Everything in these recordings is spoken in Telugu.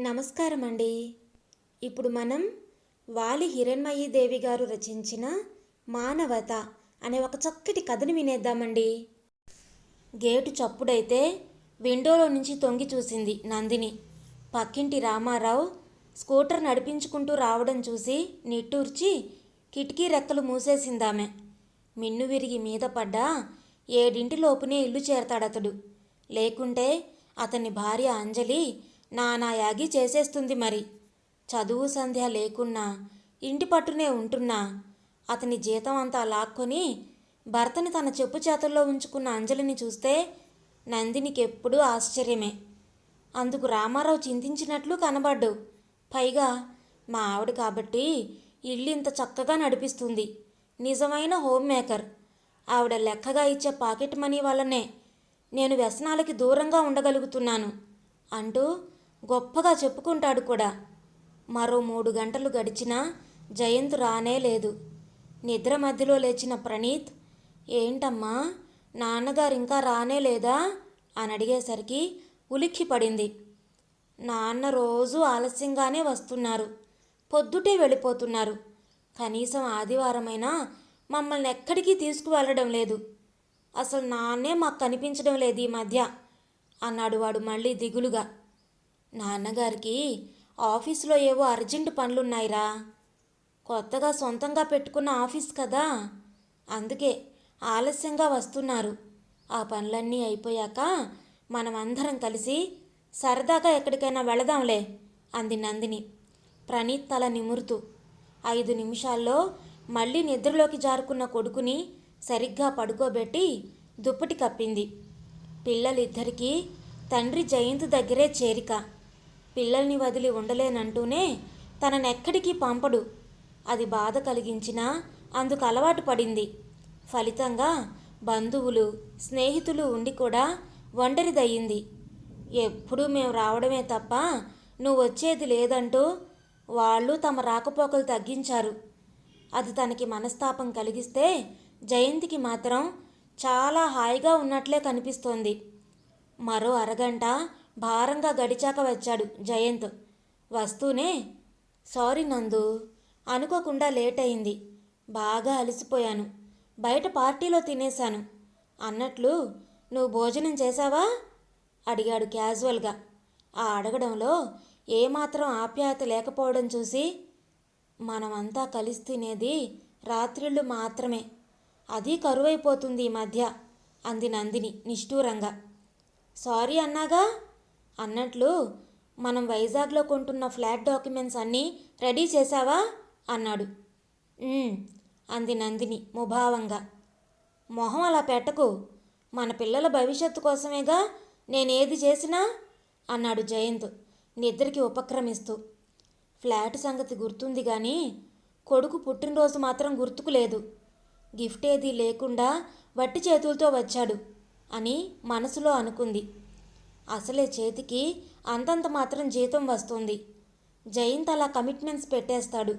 నమస్కారం అండి ఇప్పుడు మనం వాలి హిరణ్మయీ దేవి గారు రచించిన మానవత అనే ఒక చక్కటి కథను వినేద్దామండి. గేటు చప్పుడైతే విండోలో నుంచి తొంగి చూసింది నందిని. పక్కింటి రామారావు స్కూటర్ నడిపించుకుంటూ రావడం చూసి నిట్టూర్చి కిటికీ రెక్కలు మూసేసిందామె. మిన్ను విరిగి మీద పడ్డా ఏడింటిలోపునే ఇల్లు చేరతాడతడు. లేకుంటే అతని భార్య అంజలి నానాయాగి చేసేస్తుంది మరి. చదువు సంధ్య లేకున్నా ఇంటి పట్టునే ఉంటున్నా అతని జీతం అంతా లాక్కొని భర్తని తన చెప్పు చేతుల్లో ఉంచుకున్న అంజలిని చూస్తే నందినికి ఎప్పుడూ ఆశ్చర్యమే. అందుకు రామారావు చింతించినట్లు కనబడ్డు. పైగా మా ఆవిడ కాబట్టి ఇల్లు ఇంత చక్కగా నడిపిస్తుంది. నిజమైన హోమ్ మేకర్. ఆవిడ లెక్కగా ఇచ్చే పాకెట్ మనీ వల్లనే నేను వ్యసనాలకి దూరంగా ఉండగలుగుతున్నాను అంటూ గొప్పగా చెప్పుకుంటాడు కూడా. మరో మూడు గంటలు గడిచినా జయంత్ రానే లేదు. నిద్ర మధ్యలో లేచిన ప్రణీత్ ఏంటమ్మా నాన్నగారు ఇంకా రానే లేదా? అని అడిగేసరికి ఉలిక్కి పడింది. నాన్న రోజు ఆలస్యంగానే వస్తున్నారు. పొద్దుటే వెళ్ళిపోతున్నారు. కనీసం ఆదివారమైనా మమ్మల్ని ఎక్కడికి తీసుకువెళ్ళడం లేదు. అసలు నాన్నే మాకు కనిపించడం లేదు ఈ మధ్య అన్నాడు వాడు మళ్ళీ దిగులుగా. నాన్నగారికి ఆఫీసులో ఏవో అర్జెంటు పనులున్నాయిరా. కొత్తగా సొంతంగా పెట్టుకున్న ఆఫీస్ కదా. అందుకే ఆలస్యంగా వస్తున్నారు. ఆ పనులన్నీ అయిపోయాక మనమందరం కలిసి సరదాగా ఎక్కడికైనా వెళదాంలే అంది నందిని. ప్రణీత్ తల నిమురుతూ. ఐదు నిమిషాల్లో మళ్ళీ నిద్రలోకి జారుకున్న కొడుకుని సరిగ్గా పడుకోబెట్టి దుప్పటి కప్పింది. పిల్లలిద్దరికీ తండ్రి జయంత్ దగ్గరే చేరిక. పిల్లల్ని వదిలి ఉండలేనంటూనే తననెక్కడికి పంపడు. అది బాధ కలిగించినా అందుకు అలవాటు పడింది. ఫలితంగా బంధువులు స్నేహితులు ఉండి కూడా ఒంటరిదయ్యింది. ఎప్పుడూ మేము రావడమే తప్ప నువ్వు వచ్చేది లేదంటూ వాళ్ళు తమ రాకపోకలు తగ్గించారు. అది తనకి మనస్తాపం కలిగిస్తే జయంతికి మాత్రం చాలా హాయిగా ఉన్నట్లే కనిపిస్తోంది. మరో అరగంట భారంగా గడిచాక వచ్చాడు జయంత్. వస్తూనే సారీ నందు అనుకోకుండా లేట్ అయింది బాగా అలసిపోయాను. బయట పార్టీలో తినేశాను. అన్నట్లు నువ్వు భోజనం చేశావా? అడిగాడు క్యాజువల్గా. ఆ అడగడంలో ఏమాత్రం ఆప్యాయత లేకపోవడం చూసి మనమంతా కలిసి తినేది రాత్రిళ్ళు మాత్రమే. అది కరువైపోతుంది ఈ మధ్య అంది నందిని నిష్ఠూరంగా. సారీ అన్నాగా? అన్నట్లు మనం వైజాగ్లో కొంటున్న ఫ్లాట్ డాక్యుమెంట్స్ అన్నీ రెడీ చేశావా? అన్నాడు. అంది నందిని ముభావంగా. మొహం అలా పెట్టకు. మన పిల్లల భవిష్యత్తు కోసమేగా నేనేది చేసినా? అన్నాడు జయంత్ నిద్రకి ఉపక్రమిస్తూ. ఫ్లాట్ సంగతి గుర్తుంది కానీ కొడుకు పుట్టినరోజు మాత్రం గుర్తుకు లేదు. గిఫ్ట్ ఏదీ లేకుండా వట్టి చేతులతో వచ్చాడు అని మనసులో అనుకుంది. అసలే చేతికి అంతంత మాత్రం జీతం వస్తుంది. జయంత్ అలా కమిట్మెంట్స్ పెట్టేస్తాడు.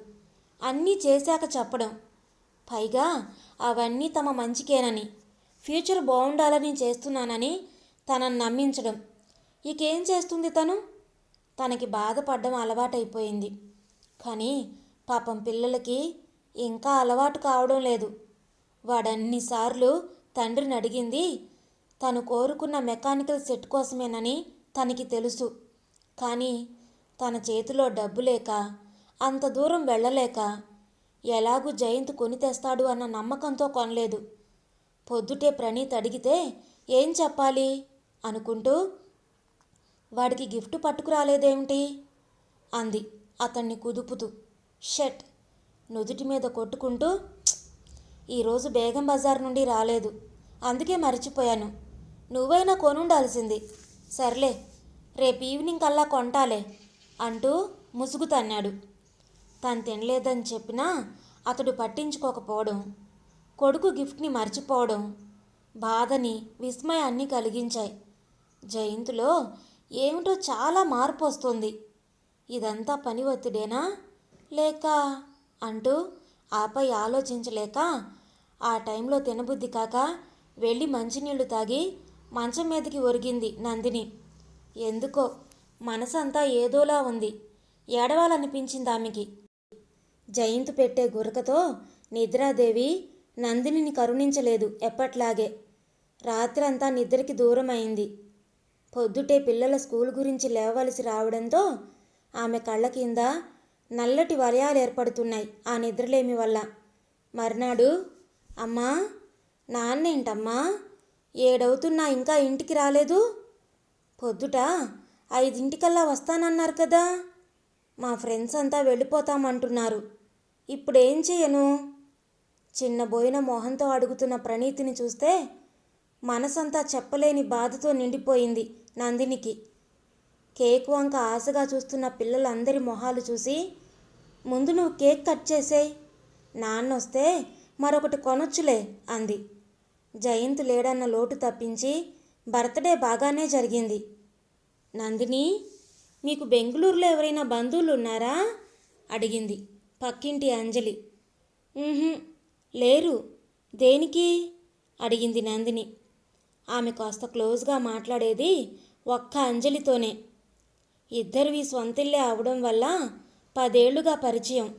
అన్నీ చేశాక చెప్పడం. పైగా అవన్నీ తమ మంచికేనని ఫ్యూచర్ బాగుండాలని చేస్తున్నానని తనని నమ్మించడం. ఇకేం చేస్తుంది తను? తనకి బాధపడడం అలవాటైపోయింది. కానీ పాపం పిల్లలకి ఇంకా అలవాటు కావడం లేదు. వాడన్నిసార్లు తండ్రిని అడిగింది తను కోరుకున్న మెకానికల్ సెట్ కోసమేనని తనకి తెలుసు. కానీ తన చేతిలో డబ్బు లేక అంత దూరం వెళ్ళలేక ఎలాగూ జయంత్ కొని తెస్తాడు అన్న నమ్మకంతో కొనలేదు. పొద్దుటే ప్రణీత్ అడిగితే ఏం చెప్పాలి? అనుకుంటూ వాడికి గిఫ్ట్ పట్టుకురాలేదేమిటి? అంది. అతన్ని కుదుపుతూ షట్! నుదుటి మీద కొట్టుకుంటూ ఈరోజు బేగం బజార్ నుండి రాలేదు. అందుకే మర్చిపోయాను. నువ్వైనా కొనుండాల్సింది. సర్లే రేపు ఈవినింగ్ కల్లా కొంటాలే అంటూ ముసుగు తన్నాడు. తను తినలేదని చెప్పినా అతడు పట్టించుకోకపోవడం కొడుకు గిఫ్ట్ని మర్చిపోవడం బాధని విస్మయాన్ని కలిగించాయి. జయంతిలో ఏమిటో చాలా మార్పు వస్తుంది. ఇదంతా పని ఒత్తిడేనా లేక అంటూ ఆపై ఆలోచించలేక ఆ టైంలో తినబుద్ధి కాక వెళ్ళి మంచినీళ్ళు తాగి మంచం మీదకి ఒరిగింది నందిని. ఎందుకో? మనసంతా ఏదోలా ఉంది. ఏడవాలనిపించింది ఆమెకి జయంత్ పెట్టే గురకతో నిద్రాదేవి నందినిని కరుణించలేదు ఎప్పట్లాగే. రాత్రంతా నిద్రకి దూరం అయింది పొద్దుటే పిల్లల స్కూల్ గురించి లేవలసి రావడంతో ఆమె కళ్ళ కింద నల్లటి వలయాలు ఏర్పడుతున్నాయి ఆ నిద్రలేమి వల్ల. మర్నాడు అమ్మా నాన్నేంటమ్మా? ఏడవుతున్నా ఇంకా ఇంటికి రాలేదు? పొద్దుట ఐదింటికల్లా వస్తానన్నారు కదా. మా ఫ్రెండ్స్ అంతా వెళ్ళిపోతామంటున్నారు. ఇప్పుడేం చేయను? చిన్నబోయిన మొహంతో అడుగుతున్న ప్రణీతిని చూస్తే మనసంతా చెప్పలేని బాధతో నిండిపోయింది నందినికి. కేక్ వంక ఆశగా చూస్తున్న పిల్లలందరి మొహాలు చూసి ముందు నువ్వు కేక్ కట్ చేసేయ్. నాన్నొస్తే మరొకటి కొనొచ్చులే అంది. జయంత్ లేడన్న లోటు తప్పించి బర్త్డే బాగానే జరిగింది. నందిని మీకు బెంగళూరులో ఎవరైనా బంధువులు ఉన్నారా? అడిగింది పక్కింటి అంజలి. లేరు. దేనికి? అడిగింది నందిని. ఆమె కాస్త క్లోజ్గా మాట్లాడేది ఒక్క అంజలితోనే. ఇద్దరివి స్వంతిల్లే అవడం వల్ల పదేళ్ళుగా పరిచయం.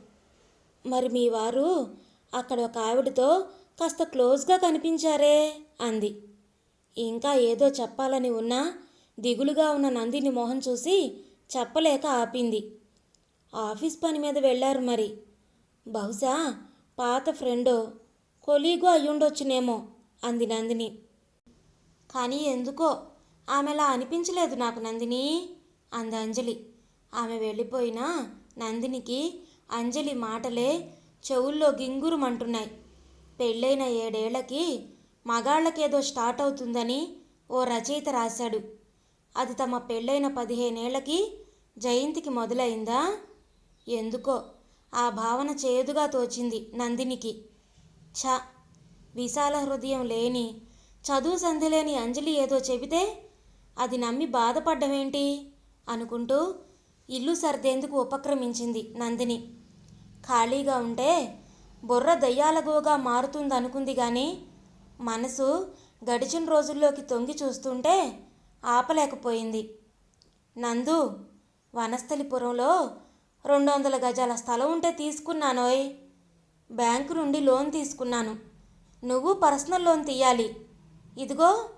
మరి మీ వారు అక్కడ ఒక ఆవిడతో కాస్త క్లోజ్గా కనిపించారే అంది. ఇంకా ఏదో చెప్పాలని ఉన్నా దిగులుగా ఉన్న నందిని మొహం చూసి చెప్పలేక ఆపింది. ఆఫీస్ పని మీద వెళ్ళారు మరి. బహుశా పాత ఫ్రెండో కొలీగో అయ్యుండొచ్చునేమో అంది నందిని. కానీ ఎందుకో ఆమెలా అనిపించలేదు నాకు నందిని అంది అంజలి. ఆమె వెళ్ళిపోయినా నందినికి అంజలి మాటలే చెవుల్లో గింగురుమంటున్నాయి. పెళ్ళైన ఏడేళ్ళకి మగాళ్ళకేదో స్టార్ట్ అవుతుందని ఓ రచయిత రాశాడు. అది తమ పెళ్ళైన పదిహేనేళ్ళకి జయంతికి మొదలైందా? ఎందుకో ఆ భావన చేదుగా తోచింది నందినికి. ఛ! విశాల హృదయం లేని చదువు సంధిలేని అంజలి ఏదో చెబితే అది నమ్మి బాధపడ్డమేంటి? అనుకుంటూ ఇల్లు సర్దేందుకు ఉపక్రమించింది నందిని. ఖాళీగా ఉంటే బుర్ర దయ్యాలగోగా మారుతుందనుకుంది కానీ మనసు గడిచిన రోజుల్లోకి తొంగి చూస్తుంటే ఆపలేకపోయింది. నందు వనస్థలిపురంలో రెండు వందల గజాల స్థలం ఉంటే తీసుకున్నానోయ్. బ్యాంకు నుండి లోన్ తీసుకున్నాను. నువ్వు పర్సనల్ లోన్ తీయాలి. ఇదిగో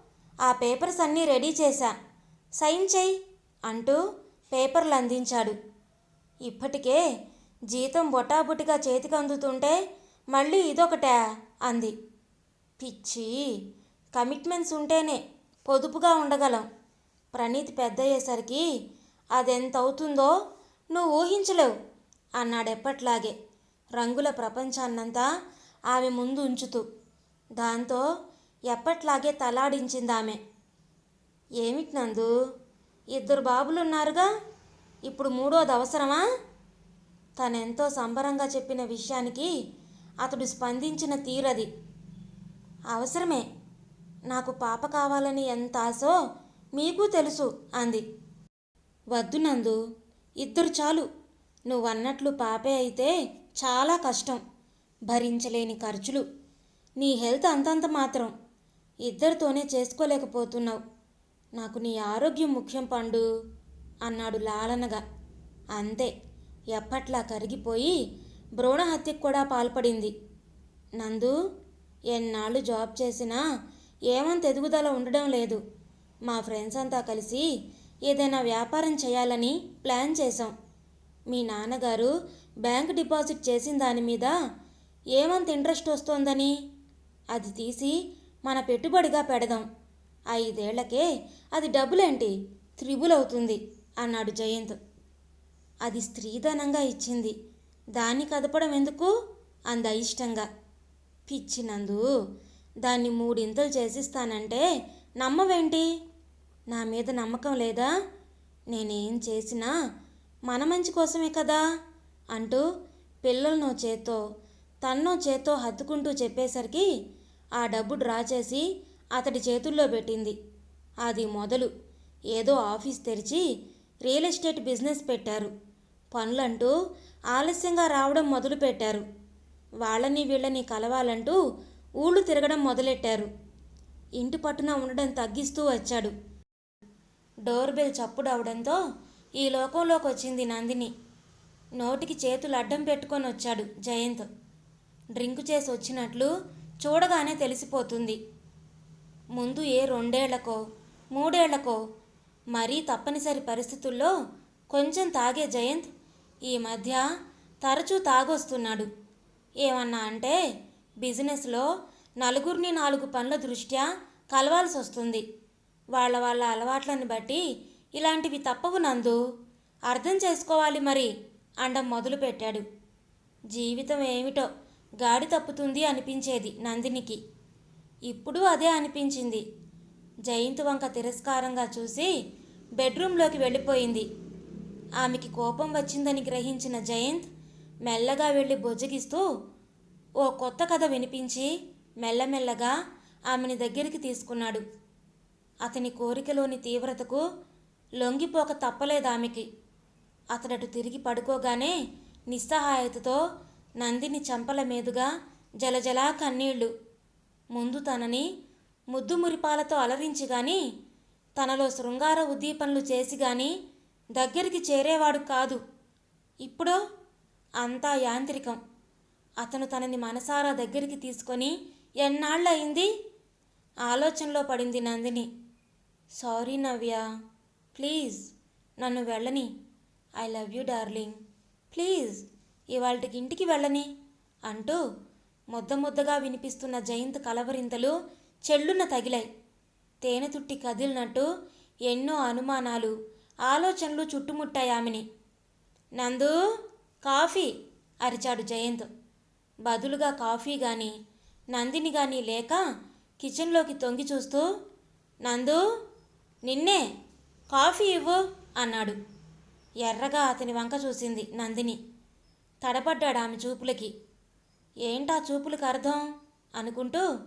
ఆ పేపర్స్ అన్నీ రెడీ చేశా. సైన్ చెయ్యి అంటూ పేపర్లు అందించాడు ఇప్పటికే జీతం బొటాబుటిగా చేతికి అందుతుంటే మళ్ళీ ఇదొకటే అంది. పిచ్చి కమిట్మెంట్స్ ఉంటేనే పొదుపుగా ఉండగలం. ప్రణీత్ పెద్దయ్యేసరికి అదెంత అవుతుందో నువ్వు ఊహించలేవు అన్నాడెప్పట్లాగే. రంగుల ప్రపంచాన్నంతా ఆమె ముందు ఉంచుతూ. దాంతో ఎప్పట్లాగే తలాడించింది ఆమె. ఏమిటి నందు? ఇద్దరు బాబులున్నారుగా? ఇప్పుడు మూడోది అవసరమా తనెంతో సంబరంగా చెప్పిన విషయానికి అతడు స్పందించిన తీరది. అవసరమే. నాకు పాప కావాలని ఎంత ఆశో మీకు తెలుసు అంది. వద్దు నందు. ఇద్దరు చాలు. నువ్వన్నట్లు పాపే అయితే చాలా కష్టం. భరించలేని ఖర్చులు. నీ హెల్త్ అంతంత మాత్రం. ఇద్దరితోనే చేసుకోలేకపోతున్నావు. నాకు నీ ఆరోగ్యం ముఖ్యం పండు అన్నాడు లాలనగా. అంతే. ఎప్పట్లా కరిగిపోయి భ్రూణ హత్యకు కూడా పాల్పడింది. నందు ఎన్నాళ్ళు జాబ్ చేసినా ఏమంత ఎదుగుదల ఉండడం లేదు. మా ఫ్రెండ్స్ అంతా కలిసి ఏదైనా వ్యాపారం చేయాలని ప్లాన్ చేశాం. మీ నాన్నగారు బ్యాంక్ డిపాజిట్ చేసిన దాని మీద ఏమంత ఇంట్రెస్ట్ వస్తోందని? అది తీసి మన పెట్టుబడిగా పెడదాం. ఐదేళ్ళకే అది డబ్బులేంటి? త్రిబుల్ అవుతుంది అన్నాడు జయంత్. అది స్త్రీధనంగా ఇచ్చింది. దాన్ని కదపడం ఎందుకు? అంద ఇష్టంగా పిచ్చినందు దాన్ని మూడింతలు చేసిస్తానంటే నమ్మవేంటి? నా మీద నమ్మకం లేదా? నేనేం చేసినా మన మంచి కోసమే కదా? అంటూ పిల్లలను చేత్తో తన్నో చేత్తో హత్తుకుంటూ చెప్పేసరికి ఆ డబ్బు డ్రా చేసి అతడి చేతుల్లో పెట్టింది. అది మొదలు. ఏదో ఆఫీస్ తెరిచి రియల్ ఎస్టేట్ బిజినెస్ పెట్టారు. పనులంటూ ఆలస్యంగా రావడం మొదలుపెట్టారు. వాళ్ళని వీళ్ళని కలవాలంటూ ఊళ్ళు తిరగడం మొదలెట్టారు. ఇంటి పట్టున ఉండడం తగ్గిస్తూ వచ్చాడు. డోర్ బెల్ చప్పుడు అవడంతో ఈ లోకంలోకి వచ్చింది నందిని. నోటికి చేతులు అడ్డం పెట్టుకొని వచ్చాడు జయంత్. డ్రింక్ చేసి వచ్చినట్లు చూడగానే తెలిసిపోతుంది. ముందు ఏ రెండేళ్ళకో మూడేళ్ళకో మరీ తప్పనిసరి పరిస్థితుల్లో కొంచెం తాగే జయంత్ ఈ మధ్య తరచూ తాగొస్తున్నాడు. ఏమన్నా అంటే బిజినెస్లో నలుగురిని నాలుగు పనుల దృష్ట్యా కలవాల్సి వస్తుంది వాళ్ళ వాళ్ళ అలవాట్లను బట్టి ఇలాంటివి తప్పవు నందు. అర్థం చేసుకోవాలి మరి అండం మొదలుపెట్టాడు. జీవితం ఏమిటో గాడి తప్పుతుంది అనిపించేది నందినికి. ఇప్పుడు అదే అనిపించింది. జయంతి వంక తిరస్కారంగా చూసి బెడ్రూంలోకి వెళ్ళిపోయింది. ఆమెకి కోపం వచ్చిందని గ్రహించిన జయంత్ మెల్లగా వెళ్ళి బొజ్జగిస్తూ ఓ కొత్త కథ వినిపించి మెల్లమెల్లగా ఆమెని దగ్గరికి తీసుకున్నాడు. అతని కోరికలోని తీవ్రతకు లొంగిపోక తప్పలేదు ఆమెకి. అతడటు తిరిగి పడుకోగానే నిస్సహాయతతో నందిని చంపల మీదుగా జలజలా కన్నీళ్ళు. ముందు తనని ముద్దు మురిపాలతో అలరించి గాని తనలో శృంగార ఉద్దీపనలు చేసి గాని దగ్గరికి చేరేవాడు కాదు. ఇప్పుడో అంతా యాంత్రికం. అతను తనని మనసారా దగ్గరికి తీసుకొని ఎన్నాళ్ళయింది? ఆలోచనలో పడింది నందిని. Sorry Navya. ప్లీజ్ నన్ను వెళ్ళని. I love you darling. Please ఇవాళకి ఇంటికి వెళ్ళని అంటూ ముద్ద ముద్దగా వినిపిస్తున్న జయంత్ కలవరింతలు చెల్లున తగిలాయి. తేనెతుట్టి కదిలినట్టు ఎన్నో అనుమానాలు ఆలోచనలు చుట్టుముట్టాయి ఆమెని. నందు కాఫీ అరిచాడు జయంత్. బదులుగా కాఫీ గాని నందిని గాని లేక కిచెన్లోకి తొంగి చూస్తూ నందు నిన్నే కాఫీ ఇవ్వు అన్నాడు. ఎర్రగా అతని వంక చూసింది నందిని. తడబడ్డాడు ఆమె చూపులకి. ఏంటా చూపులకు అర్థం? అనుకుంటూ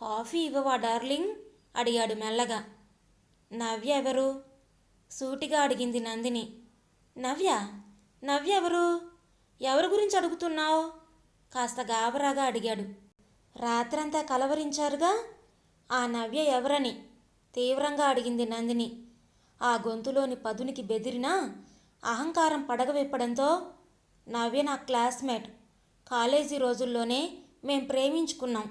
కాఫీ ఇవ్వవా డార్లింగ్? అడిగాడు మెల్లగా. నవ్య ఎవరు? సూటిగా అడిగింది నందిని. నవ్య? నవ్య ఎవరు? ఎవరి గురించి అడుగుతున్నావు? కాస్త గాబరాగా అడిగాడు. రాత్రంతా కలవరించారుగా? ఆ నవ్య ఎవరని? తీవ్రంగా అడిగింది నందిని. ఆ గొంతులోని పదునికి బెదిరినా అహంకారం పడగవిప్పడంతో నవ్య నా క్లాస్మేట్ కాలేజీ రోజుల్లోనే మేం ప్రేమించుకున్నాం.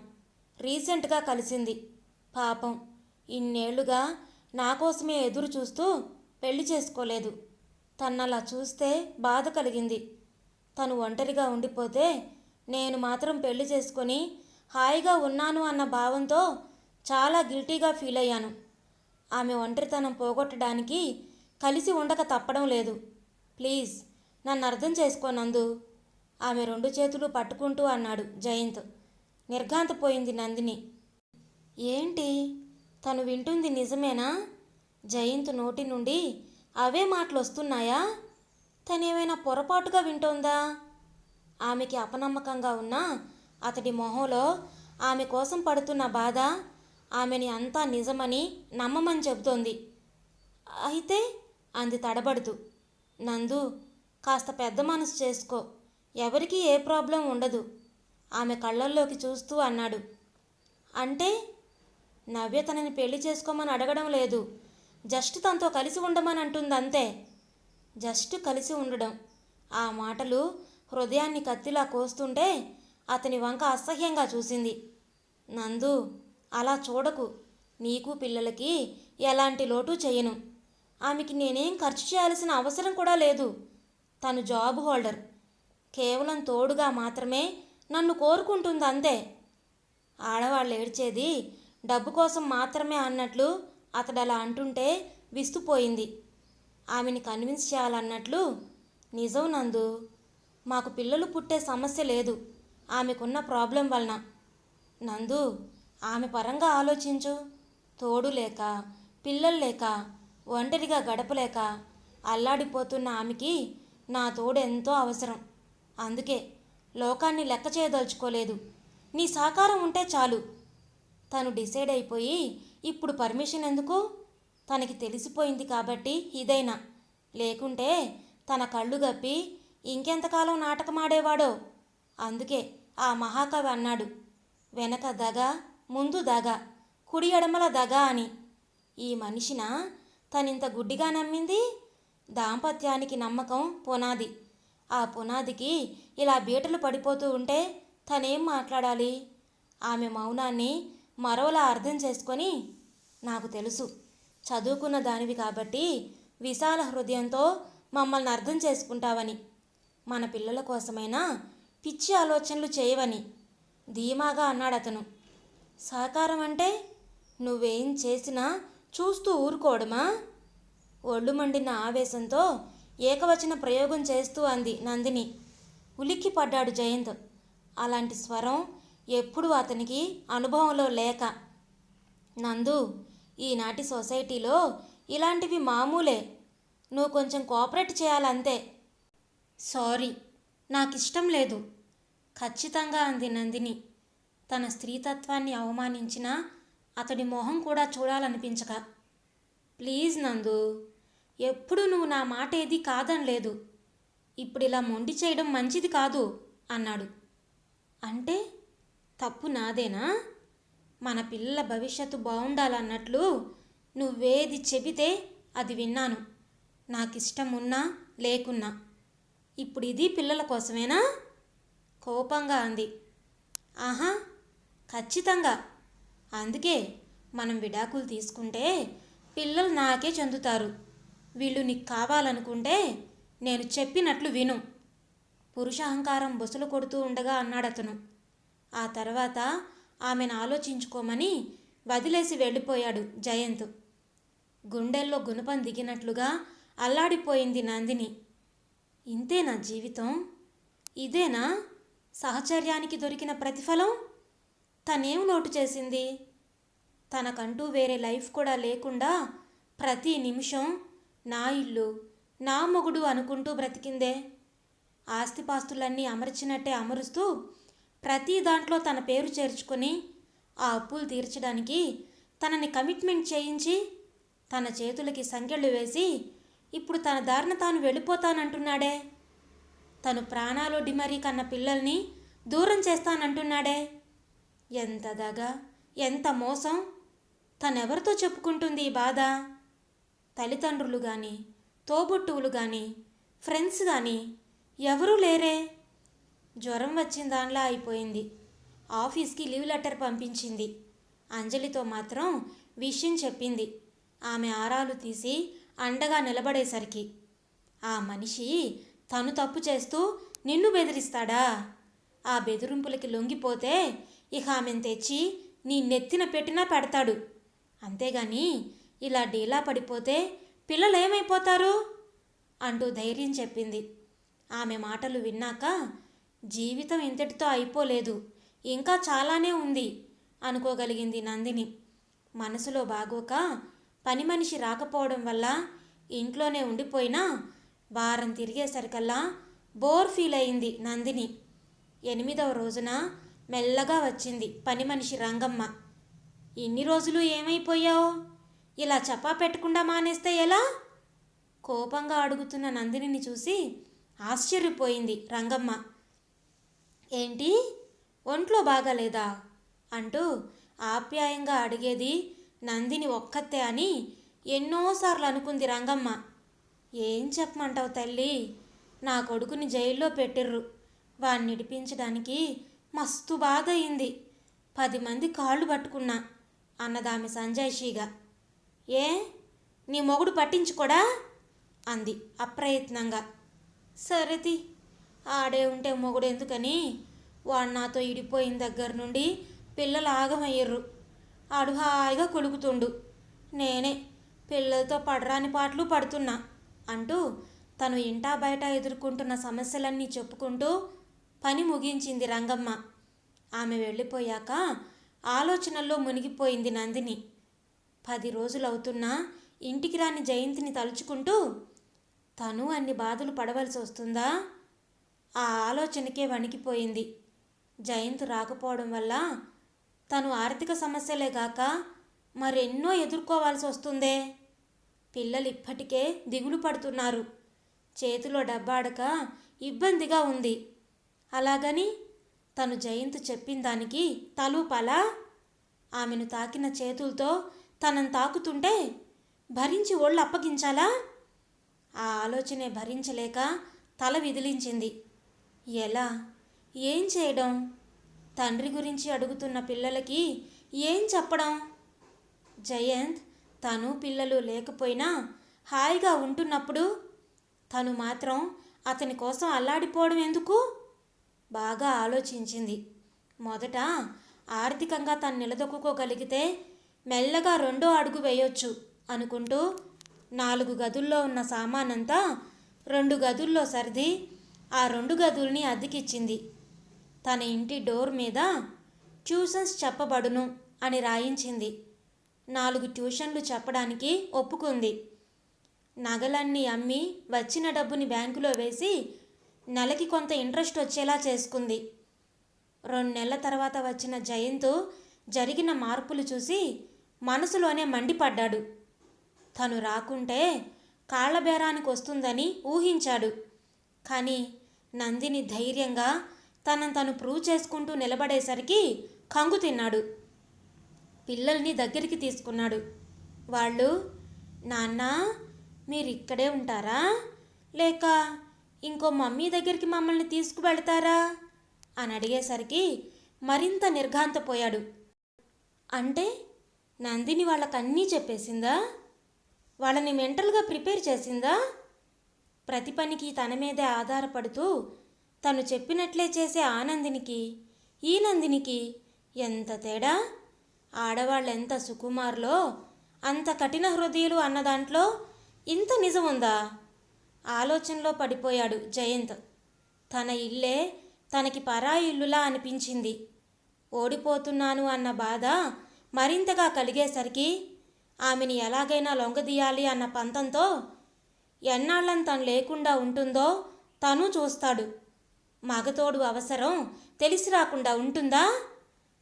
రీసెంట్గా కలిసింది. పాపం ఇన్నేళ్ళుగా నా కోసమే ఎదురు చూస్తూ పెళ్ళి చేసుకోలేదు. తన్నలా చూస్తే బాధ కలిగింది. తను ఒంటరిగా ఉండిపోతే నేను మాత్రం పెళ్ళి చేసుకొని హాయిగా ఉన్నాను అన్న భావంతో చాలా గిల్టీగా ఫీల్ అయ్యాను. ఆమె ఒంటరితనం పోగొట్టడానికి కలిసి ఉండక తప్పడం లేదు. ప్లీజ్ నన్ను అర్థం చేసుకోనందు ఆమె రెండు చేతులు పట్టుకుంటూ అన్నాడు జయంత్. నిర్ఘాంతపోయింది నందిని. ఏంటి? తను వింటుంది నిజమేనా? జయంత్ నోటి నుండి అవే మాటలు వస్తున్నాయా తనేమైనా పొరపాటుగా వింటోందా? ఆమెకి అపనమ్మకంగా ఉన్న అతడి మొహంలో ఆమె కోసం పడుతున్న బాధ ఆమెని అంతా నిజమని నమ్మమని చెబుతోంది. అయితే అంది తడబడుతూ నందు కాస్త పెద్ద మనసు చేసుకో ఎవరికీ ఏ ప్రాబ్లం ఉండదు ఆమె కళ్ళల్లోకి చూస్తూ అన్నాడు. అంటే నవ్య తనని పెళ్ళి చేసుకోమని అడగడం లేదు జస్ట్ తనతో కలిసి ఉండమని అంటుంది అంతే. జస్ట్ కలిసి ఉండడం. ఆ మాటలు హృదయాన్ని కత్తిలా కోస్తుంటే అతని వంక అసహ్యంగా చూసింది. నందు అలా చూడకు. నీకు పిల్లలకి ఎలాంటి లోటు చేయను. ఆమెకి నేనేం ఖర్చు చేయాల్సిన అవసరం కూడా లేదు. తను జాబ్ హోల్డర్. కేవలం తోడుగా మాత్రమే నన్ను కోరుకుంటుంది అంతే. ఆడవాళ్ళు ఏడ్చేది డబ్బు కోసం మాత్రమే అన్నట్లు అతడు అలా అంటుంటే విస్తుపోయింది. ఆమెని కన్విన్స్ చేయాలన్నట్లు నిజం నందు మాకు పిల్లలు పుట్టే సమస్య లేదు. ఆమెకున్న ప్రాబ్లం వలన. నందు ఆమె పరంగా ఆలోచించు. తోడు లేక పిల్లలు లేక ఒంటరిగా గడపలేక అల్లాడిపోతున్న ఆమెకి నా తోడు ఎంతో అవసరం. అందుకే లోకాన్ని లెక్క చేయదలుచుకోలేదు. నీ సహకారం ఉంటే చాలు. తను డిసైడ్ అయిపోయి ఇప్పుడు పర్మిషన్ ఎందుకు? తనకి తెలిసిపోయింది కాబట్టి ఇదైనా. లేకుంటే తన కళ్ళు గప్పి ఇంకెంతకాలం నాటకమాడేవాడో అందుకే ఆ మహాకవి అన్నాడు వెనక దగ ముందు దగ కుడి ఎడమల దగ అని. ఈ మనిషిన తనింత గుడ్డిగా నమ్మింది దాంపత్యానికి నమ్మకం పునాది. ఆ పునాదికి ఇలా బీటలు పడిపోతూ ఉంటే తనేం మాట్లాడాలి? ఆమె మౌనాన్ని మరోలా అర్థం చేసుకొని నాకు తెలుసు. చదువుకున్న దానివి కాబట్టి విశాల హృదయంతో మమ్మల్ని అర్థం చేసుకుంటావని మన పిల్లల కోసమైనా పిచ్చి ఆలోచనలు చేయవని ధీమాగా అన్నాడు అతను సహకారం అంటే నువ్వేం చేసినా చూస్తూ ఊరుకోవడమా? ఒళ్ళు మండిన ఆవేశంతో ఏకవచన ప్రయోగం చేస్తూ అంది నందిని. ఉలిక్కి పడ్డాడు జయంత్. అలాంటి స్వరం ఎప్పుడూ అతనికి అనుభవంలో లేక. నందు ఈనాటి సొసైటీలో ఇలాంటివి మామూలే. నువ్వు కొంచెం కోఆపరేట్ చేయాలంతే. సారీ నాకు ఇష్టం లేదు. ఖచ్చితంగా అంది నందిని. తన స్త్రీతత్వాన్ని అవమానించిన అతడి మొహం కూడా చూడాలనిపించక. ప్లీజ్ నందు ఎప్పుడు నువ్వు నా మాట ఏది కాదనలేదు ఇప్పుడు ఇలా మొండి చేయడం మంచిది కాదు అన్నాడు. అంటే? తప్పు నాదేనా? మన పిల్లల భవిష్యత్తు బాగుండాలన్నట్లు నువ్వేది చెబితే అది విన్నాను. నాకు ఇష్టం ఉన్నా లేకున్నా. ఇప్పుడు ఇది పిల్లల కోసమేనా? కోపంగా అంది. ఆహా ఖచ్చితంగా. అందుకే మనం విడాకులు తీసుకుంటే పిల్లలు నాకే చెందుతారు. వీళ్ళు నీకు కావాలనుకుంటే నేను చెప్పినట్లు విను. పురుష అహంకారం బొసలు కొడుతూ ఉండగా అన్నాడతను. ఆ తర్వాత ఆమెను ఆలోచించుకోమని వదిలేసి వెళ్ళిపోయాడు జయంత్. గుండెల్లో గుణపం దిగినట్లుగా అల్లాడిపోయింది నందిని. ఇంతేనా జీవితం? ఇదేనా? సహచర్యానికి దొరికిన ప్రతిఫలం? తనేం లోటు చేసింది? తనకంటూ వేరే లైఫ్ కూడా లేకుండా ప్రతి నిమిషం నా ఇల్లు నా మొగుడు అనుకుంటూ బ్రతికిందే. ఆస్తిపాస్తులన్నీ అమర్చినట్టే అమరుస్తూ ప్రతి దాంట్లో తన పేరు చేర్చుకొని ఆ అప్పులు తీర్చడానికి తనని కమిట్మెంట్ చేయించి తన చేతులకి సంఖ్యలు వేసి ఇప్పుడు తన దారిన తాను వెళ్ళిపోతానంటున్నాడే. తను ప్రాణాలు డిమరీ కన్న పిల్లల్ని దూరం చేస్తానంటున్నాడే. ఎంత దగ ఎంత మోసం. తనెవరితో చెప్పుకుంటుంది ఈ బాధ? తల్లిదండ్రులు కానీ తోబుట్టువులు కానీ ఫ్రెండ్స్ కానీ ఎవరూ లేరే. జ్వరం వచ్చిన దానిలా అయిపోయింది. ఆఫీస్కి లీవ్ లెటర్ పంపించింది. అంజలితో మాత్రం విషయం చెప్పింది. ఆమె ఆరాలు తీసి అండగా నిలబడేసరికి ఆ మనిషి తను తప్పు చేస్తూ నిన్ను బెదిరిస్తాడా? ఆ బెదిరింపులకి లొంగిపోతే ఇక ఆమెను తెచ్చి నీ నెత్తిన పెట్టినా పెడతాడు. అంతేగాని ఇలా డీలా పడిపోతే పిల్లలు ఏమైపోతారు అంటూ ధైర్యం చెప్పింది. ఆమె మాటలు విన్నాక జీవితం ఇంతటితో అయిపోలేదు. ఇంకా చాలానే ఉంది అనుకోగలిగింది నందిని. మనసులో బాగోక పని మనిషి రాకపోవడం వల్ల ఇంట్లోనే ఉండిపోయినా వారం తిరిగేసరికల్లా బోర్ ఫీల్ అయింది నందిని. ఎనిమిదవ రోజున మెల్లగా వచ్చింది పని మనిషి రంగమ్మ. ఇన్ని రోజులు ఏమైపోయావు? ఇలా చపా పెట్టకుండా మానేస్తే ఎలా? కోపంగా అడుగుతున్న నందినిని చూసి ఆశ్చర్యపోయింది రంగమ్మ. ఏంటి? ఒంట్లో బాగాలేదా? అంటూ ఆప్యాయంగా అడిగేది నందిని ఒక్కతే అని ఎన్నోసార్లు అనుకుంది రంగమ్మ. ఏం చెప్పమంటావు తల్లి? నా కొడుకుని జైల్లో పెట్టిర్రు. వాణ్ణి ఇడిపించడానికి మస్తు బాధ అయింది పది మంది కాళ్ళు పట్టుకున్నా అన్నదామె సంజాయిషిగా. ఏ? నీ మొగుడు పట్టించుకోడా? అంది అప్రయత్నంగా. సరేది ఆడే ఉంటే మొగుడు ఎందుకని? వాడు నాతో ఇడిపోయిన దగ్గర నుండి పిల్లలు ఆగమయ్యర్రు. ఆడు హాయిగా కొలుకుతుండు నేనే పిల్లలతో పడరాని పాటలు పడుతున్నా అంటూ తను ఇంటా బయట ఎదుర్కొంటున్న సమస్యలన్నీ చెప్పుకుంటూ పని ముగించింది రంగమ్మ. ఆమె వెళ్ళిపోయాక ఆలోచనల్లో మునిగిపోయింది నందిని. పది రోజులవుతున్నా ఇంటికి రాని జయంతిని తలుచుకుంటూ తను అన్ని బాధలు పడవలసి వస్తుందా ఆ ఆలోచనకే వణికిపోయింది. జయంత్ రాకపోవడం వల్ల తను ఆర్థిక సమస్యలే గాక మరెన్నో ఎదుర్కోవాల్సి వస్తుందే. పిల్లలు ఇప్పటికే దిగులు పడుతున్నారు. చేతిలో డబ్బాడక ఇబ్బందిగా ఉంది. అలాగని తను జయంత్ చెప్పిన దానికి తలూపలా? ఆమెను తాకిన చేతులతో తనను తాకుతుంటే భరించి ఒళ్ళు అప్పగించాలా? ఆ ఆలోచనే భరించలేక తల విదిలించింది. ఎలా? ఏం చేయడం? తండ్రి గురించి అడుగుతున్న పిల్లలకి ఏం చెప్పడం? జయంత్ తను పిల్లలు లేకపోయినా హాయిగా ఉంటున్నప్పుడు తను మాత్రం అతని కోసం అల్లాడిపోవడం ఎందుకు? బాగా ఆలోచించింది. మొదట ఆర్థికంగా తను నిలదొక్కుకోగలిగితే మెల్లగా రెండో అడుగు వేయొచ్చు అనుకుంటూ నాలుగు గదుల్లో ఉన్న సామానంతా రెండు గదుల్లో సర్ది ఆ రెండు గదుల్ని అద్దెకిచ్చింది. తన ఇంటి డోర్ మీద ట్యూషన్స్ చెప్పబడును అని రాయించింది. నాలుగు ట్యూషన్లు చెప్పడానికి ఒప్పుకుంది. నగలన్నీ అమ్మి వచ్చిన డబ్బుని బ్యాంకులో వేసి నెలకి కొంత ఇంట్రెస్ట్ వచ్చేలా చేసుకుంది. రెండు నెలల తర్వాత వచ్చిన జయంత్ జరిగిన మార్పులు చూసి మనసులోనే మండిపడ్డాడు. తను రాకుంటే కాళ్ళబేరానికి వస్తుందని ఊహించాడు. కానీ నందిని ధైర్యంగా తనను తను ప్రూవ్ చేసుకుంటూ నిలబడేసరికి కంగు తిన్నాడు. పిల్లల్ని దగ్గరికి తీసుకున్నాడు. వాళ్ళు నాన్న మీరు ఇక్కడే ఉంటారా? లేక ఇంకో మమ్మీ దగ్గరికి మమ్మల్ని తీసుకువెళ్తారా? అని అడిగేసరికి మరింత నిర్ఘాంతపోయాడు. అంటే నందిని వాళ్ళకన్నీ చెప్పేసిందా? వాళ్ళని మెంటల్గా ప్రిపేర్ చేసిందా? ప్రతి పనికి తన మీదే ఆధారపడుతూ తను చెప్పినట్లే చేసే ఆనందినికి ఈ నందినికి ఎంత తేడా? ఆడవాళ్ళెంత సుకుమారులో అంత కఠిన హృదయులు అన్న దాంట్లో ఇంత నిజం ఉందా? ఆలోచనలో పడిపోయాడు జయంత్. తన ఇల్లే తనకి పరా ఇల్లులా అనిపించింది. ఓడిపోతున్నాను అన్న బాధ మరింతగా కలిగేసరికి ఆమెని ఎలాగైనా లొంగదీయాలి అన్న పంతంతో ఎన్నాళ్ళని తను లేకుండా ఉంటుందో తను చూస్తాడు. మగతోడు అవసరం తెలిసి రాకుండా ఉంటుందా?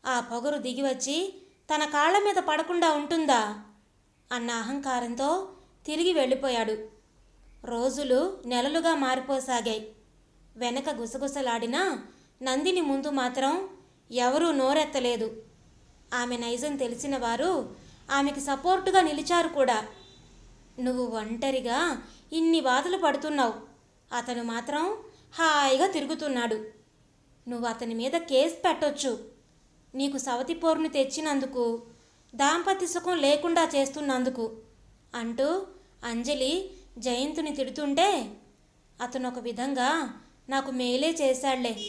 ఆ పొగరు దిగివచ్చి తన కాళ్ళ మీద పడకుండా ఉంటుందా? అన్న అహంకారంతో తిరిగి వెళ్ళిపోయాడు. రోజులు నెలలుగా మారిపోసాగాయి. వెనక గుసగుసలాడినా నందిని ముందు మాత్రం ఎవరూ నోరెత్తలేదు. ఆమె నైజం తెలిసిన వారు ఆమెకి సపోర్టుగా నిలిచారు కూడా. నువ్వు ఒంటరిగా ఇన్ని బాధలు పడుతున్నావు. అతను మాత్రం హాయిగా తిరుగుతున్నాడు. నువ్వు అతని మీద కేసు పెట్టొచ్చు. నీకు సవతి పోరును తెచ్చినందుకు దాంపత్య సుఖం లేకుండా చేస్తున్నందుకు అంటూ అంజలి జయంతుని తిడుతుంటే అతను ఒక విధంగా నాకు మేలే చేశాళ్ళే.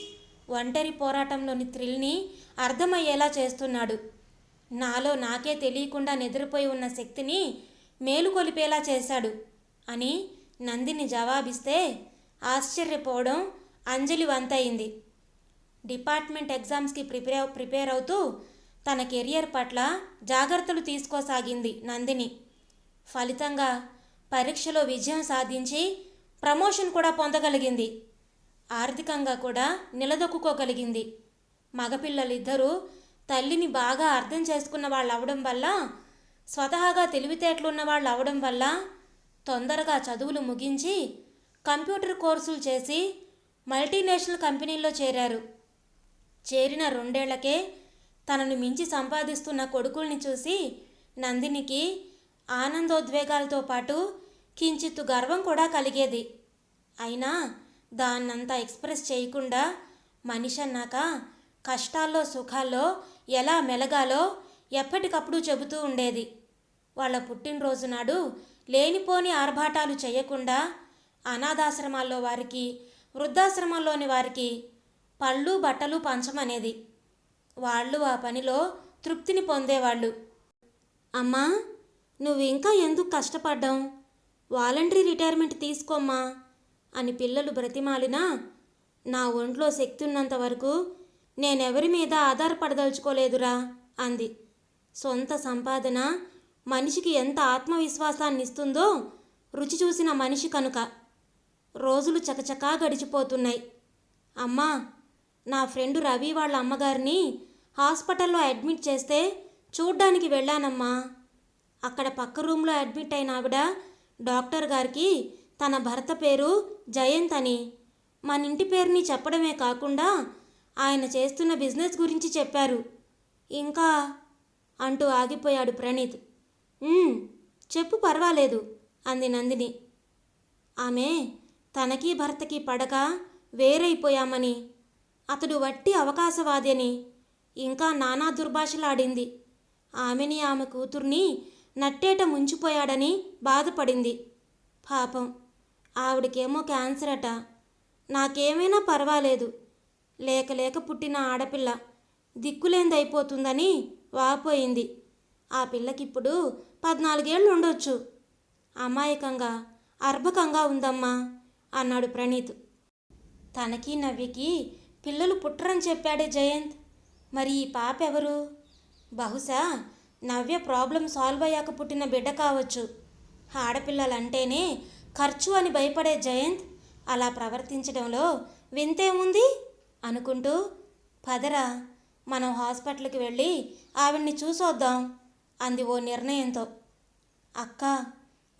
ఒంటరి పోరాటంలోని థ్రిల్ని అర్థమయ్యేలా చేస్తున్నాడు. నాలో నాకే తెలియకుండా నిద్రపోయి ఉన్న శక్తిని మేలుకొలిపేలా చేశాడు అని నందిని జవాబిస్తే ఆశ్చర్యపోవడం అంజలి వంతయింది డిపార్ట్మెంట్ ఎగ్జామ్స్కి ప్రిపేర్ ప్రిపేర్ అవుతూ తన కెరియర్ పట్ల జాగ్రత్తలు తీసుకోసాగింది నందిని. ఫలితంగా పరీక్షలో విజయం సాధించి ప్రమోషన్ కూడా పొందగలిగింది. ఆర్థికంగా కూడా నిలదొక్కుకోగలిగింది. మగపిల్లలిద్దరూ తల్లిని బాగా అర్థం చేసుకున్న వాళ్ళు అవడం వల్ల స్వతహాగా తెలివితేటలున్న వాళ్ళు అవడం వల్ల తొందరగా చదువులు ముగించి కంప్యూటర్ కోర్సులు చేసి మల్టీనేషనల్ కంపెనీల్లో చేరారు. చేరిన రెండేళ్ళకే తనను మించి సంపాదిస్తున్న కొడుకుల్ని చూసి నందినికి ఆనందోద్వేగాలతో పాటు కించిత్తు గర్వం కూడా కలిగేది. అయినా దాన్నంతా ఎక్స్ప్రెస్ చేయకుండా మనిషి అన్నాక కష్టాల్లో సుఖాల్లో ఎలా మెలగాలో ఎప్పటికప్పుడు చెబుతూ ఉండేది. వాళ్ళ పుట్టినరోజు నాడు లేనిపోని ఆర్భాటాలు చేయకుండా అనాథాశ్రమాల్లో వారికి వృద్ధాశ్రమాల్లోని వారికి పళ్ళు బట్టలు పంచమనేది. వాళ్ళు ఆ పనిలో తృప్తిని పొందేవాళ్ళు. అమ్మా నువ్వు ఇంకా ఎందుకు కష్టపడ్డావు? వాలంటరీ రిటైర్మెంట్ తీసుకోమ్మా అని పిల్లలు బ్రతిమాలినా నా ఒంట్లో శక్తి ఉన్నంత వరకు నేనెవరి మీద ఆధారపడదలుచుకోలేదురా అంది. సొంత సంపాదన మనిషికి ఎంత ఆత్మవిశ్వాసాన్ని ఇస్తుందో రుచి చూసిన మనిషి కనుక రోజులు చకచకా గడిచిపోతున్నాయి. అమ్మా నా ఫ్రెండు రవి వాళ్ళ అమ్మగారిని హాస్పిటల్లో అడ్మిట్ చేస్తే చూడ్డానికి వెళ్ళానమ్మా. అక్కడ పక్క రూమ్లో అడ్మిట్ అయిన ఆవిడ డాక్టర్ గారికి తన భర్త పేరు జయంత్ అని. మన ఇంటి పేరుని చెప్పడమే కాకుండా ఆయన చేస్తున్న బిజినెస్ గురించి చెప్పారు. ఇంకా అంటూ ఆగిపోయాడు ప్రణీత్. చెప్పు పర్వాలేదు అంది నందిని. ఆమె తనకి భర్తకి పడక వేరైపోయామని అతడు వట్టి అవకాశవాది అని ఇంకా నానా దుర్భాషలాడింది. ఆమెని ఆమె కూతుర్ని నట్టేట ముంచిపోయాడని బాధపడింది. పాపం ఆవిడకేమో క్యాన్సర్ అట నాకేమైనా పర్వాలేదు లేక లేక పుట్టిన ఆడపిల్ల దిక్కులేందైపోతుందని వాపోయింది. ఆ పిల్లకిప్పుడు పద్నాలుగేళ్ళు ఉండొచ్చు అమాయకంగా అర్భకంగా ఉందమ్మా అన్నాడు ప్రణీత్. తనకి నవ్యకి పిల్లలు పుట్టరని చెప్పాడే జయంత్. మరి ఈ పాప ఎవరు బహుశా నవ్య ప్రాబ్లం సాల్వ్ అయ్యాక పుట్టిన బిడ్డ కావచ్చు. ఆడపిల్లలంటేనే ఖర్చు అని భయపడే జయంత్ అలా ప్రవర్తించడంలో వింతేముంది? అనుకుంటూ పదరా మనం హాస్పిటల్కి వెళ్ళి ఆవిడ్ని చూసొద్దాం. అంది ఓ నిర్ణయంతో. అక్క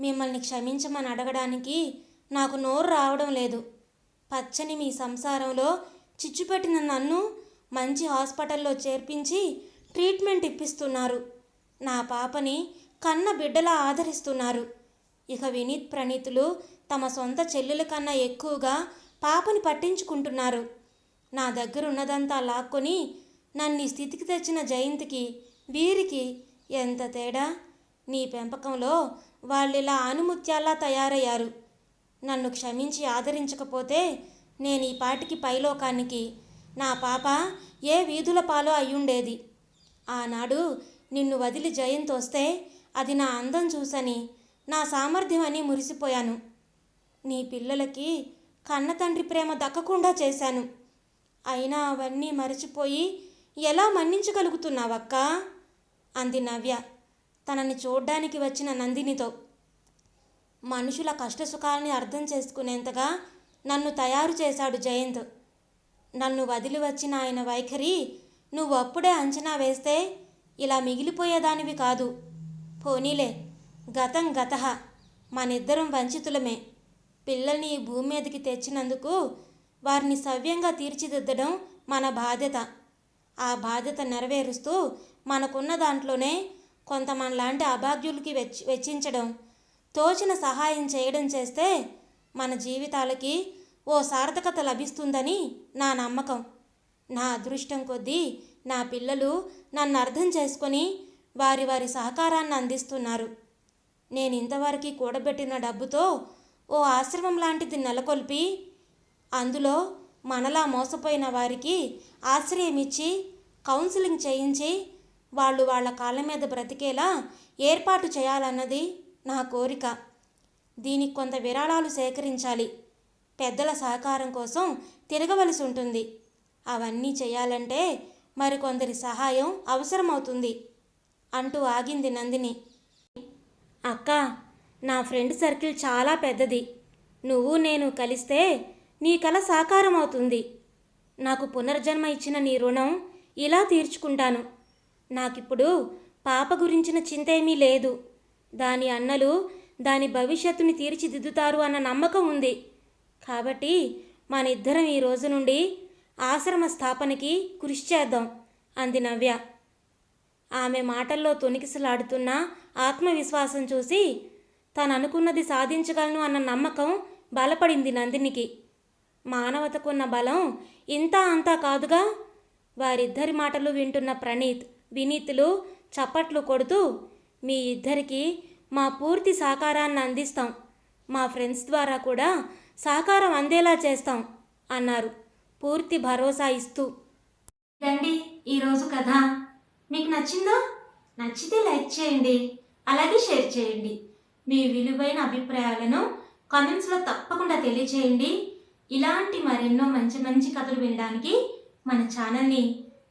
మిమ్మల్ని క్షమించమని అడగడానికి నాకు నోరు రావడం లేదు. పచ్చని మీ సంసారంలో చిచ్చుపెట్టిన నన్ను మంచి హాస్పిటల్లో చేర్పించి ట్రీట్మెంట్ ఇప్పిస్తున్నారు. నా పాపని కన్న బిడ్డలా ఆదరిస్తున్నారు. ఇక వినీత్ ప్రణీతులు తమ సొంత చెల్లెల కన్నా ఎక్కువగా పాపని పట్టించుకుంటున్నారు. నా దగ్గర ఉన్నదంతా లాక్కొని నన్ను ఈ స్థితికి తెచ్చిన జయంతికి వీరికి ఎంత తేడా? నీ పెంపకంలో వాళ్ళిలా ఆనుముత్యాల్లా తయారయ్యారు. నన్ను క్షమించి ఆదరించకపోతే నేను ఈ పాటికి పైలోకానికి నా పాప ఏ వీధుల పాలో అయ్యుండేది? ఆనాడు నిన్ను వదిలి జయంత్ వస్తే అది నా అందం చూసని నా సామర్థ్యం అని మురిసిపోయాను. నీ పిల్లలకి కన్న తండ్రి ప్రేమ దక్కకుండా చేశాను. అయినా అవన్నీ మరచిపోయి ఎలా మన్నించగలుగుతున్నావక్కా? అంది నవ్య. తనని చూడ్డానికి వచ్చిన నందినితో. మనుషుల కష్టసుఖాలని అర్థం చేసుకునేంతగా నన్ను తయారు చేశాడు జయంత్. నన్ను వదిలి వచ్చిన ఆయన వైఖరి నువ్వు అప్పుడే అంచనా వేస్తే ఇలా మిగిలిపోయేదానివి కాదు. పోనీలే గతం గత మనిద్దరం వంచితులమే. పిల్లల్ని ఈ భూమి మీదకి తెచ్చినందుకు వారిని సవ్యంగా తీర్చిదిద్దడం మన బాధ్యత. ఆ బాధ్యత నెరవేరుస్తూ మనకున్న దాంట్లోనే కొంత మనలాంటి అభాగ్యులకి వెచ్చి వెచ్చించడం తోచిన సహాయం చేయడం చేస్తే మన జీవితాలకి ఓ సార్థకత లభిస్తుందని నా నమ్మకం. నా అదృష్టం కొద్దీ నా పిల్లలు నన్ను అర్థం చేసుకొని వారి వారి సహకారాన్ని అందిస్తున్నారు. నేను ఇంతవరకు కూడబెట్టిన డబ్బుతో ఓ ఆశ్రమం లాంటిది నెలకొల్పి అందులో మనలా మోసపోయిన వారికి ఆశ్రయం ఇచ్చి కౌన్సిలింగ్ చేయించి వాళ్ళు వాళ్ళ కాళ్ళ మీద బ్రతికేలా ఏర్పాటు చేయాలన్నది నా కోరిక. దీనికి కొంత విరాళాలు సేకరించాలి. పెద్దల సహకారం కోసం తిరగవలసి ఉంటుంది. అవన్నీ చేయాలంటే మరికొందరి సహాయం అవసరమవుతుంది. అంటూ ఆగింది నందిని. అక్క నా ఫ్రెండ్ సర్కిల్ చాలా పెద్దది. నువ్వు నేను కలిస్తే నీ కల సాకారం అవుతుంది నాకు పునర్జన్మ ఇచ్చిన నీ రుణం ఇలా తీర్చుకుంటాను. నాకిప్పుడు పాప గురించిన చింత ఏమీ లేదు. దాని అన్నలు దాని భవిష్యత్తుని తీర్చిదిద్దుతారు అన్న నమ్మకం ఉంది. కాబట్టి మన ఇద్దరం ఈ రోజు నుండి ఆశ్రమ స్థాపనకి కృషి చేద్దాం అంది నవ్య. ఆమె మాటల్లో తొణికిసలాడుతున్న ఆత్మవిశ్వాసం చూసి తను అనుకున్నది సాధించగలను అన్న నమ్మకం బలపడింది నందినికి. మానవతకున్న బలం ఇంత అంతా కాదుగా? వారిద్దరి మాటలు వింటున్న ప్రణీత్ వినీతులు చప్పట్లు కొడుతూ మీ ఇద్దరికి మా పూర్తి సహకారాన్ని అందిస్తాం. మా ఫ్రెండ్స్ ద్వారా కూడా సహకారం అందేలా చేస్తాం అన్నారు. పూర్తి భరోసా ఇస్తూ. రండి ఈరోజు కథ. మీకు నచ్చిందా నచ్చితే లైక్ చేయండి అలాగే షేర్ చేయండి. మీ విలువైన అభిప్రాయాలను కామెంట్స్లో తప్పకుండా తెలియచేయండి. ఇలాంటి మరెన్నో మంచి మంచి కథలు వినడానికి మన ఛానల్ని